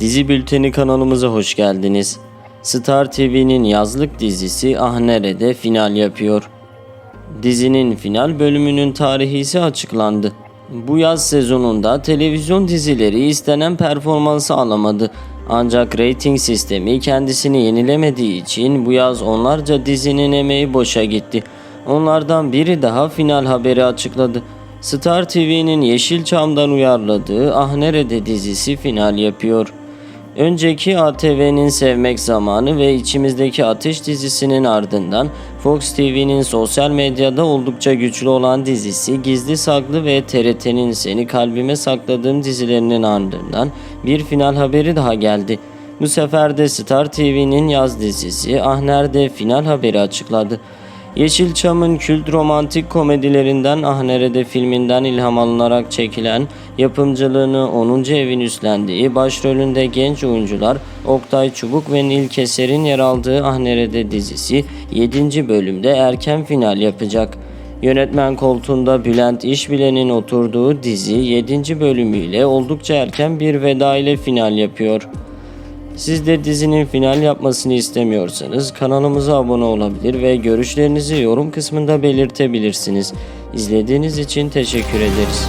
Dizi Bülteni kanalımıza hoş geldiniz. Star TV'nin yazlık dizisi Ah Nerede final yapıyor. Dizinin final bölümünün tarihi ise açıklandı. Bu yaz sezonunda televizyon dizileri istenen performansı alamadı. Ancak rating sistemi kendisini yenilemediği için bu yaz onlarca dizinin emeği boşa gitti. Onlardan biri daha final haberi açıkladı. Star TV'nin Yeşilçam'dan uyarladığı Ah Nerede dizisi final yapıyor. Önceki ATV'nin Sevmek Zamanı ve İçimizdeki Ateş dizisinin ardından Fox TV'nin sosyal medyada oldukça güçlü olan dizisi Gizli Saklı ve TRT'nin Seni Kalbime Sakladığım dizilerinin ardından bir final haberi daha geldi. Bu sefer de Star TV'nin yaz dizisi Ah Nerede final haberi açıkladı. Yeşilçam'ın kült romantik komedilerinden Ah Nerede filminden ilham alınarak çekilen, yapımcılığını 10. evin üstlendiği, başrolünde genç oyuncular Oktay Çubuk ve Nil Keser'in yer aldığı Ah Nerede dizisi 7. bölümde erken final yapacak. Yönetmen koltuğunda Bülent İşbilen'in oturduğu dizi 7. bölümüyle oldukça erken bir veda ile final yapıyor. Siz de dizinin final yapmasını istemiyorsanız kanalımıza abone olabilir ve görüşlerinizi yorum kısmında belirtebilirsiniz. İzlediğiniz için teşekkür ederiz.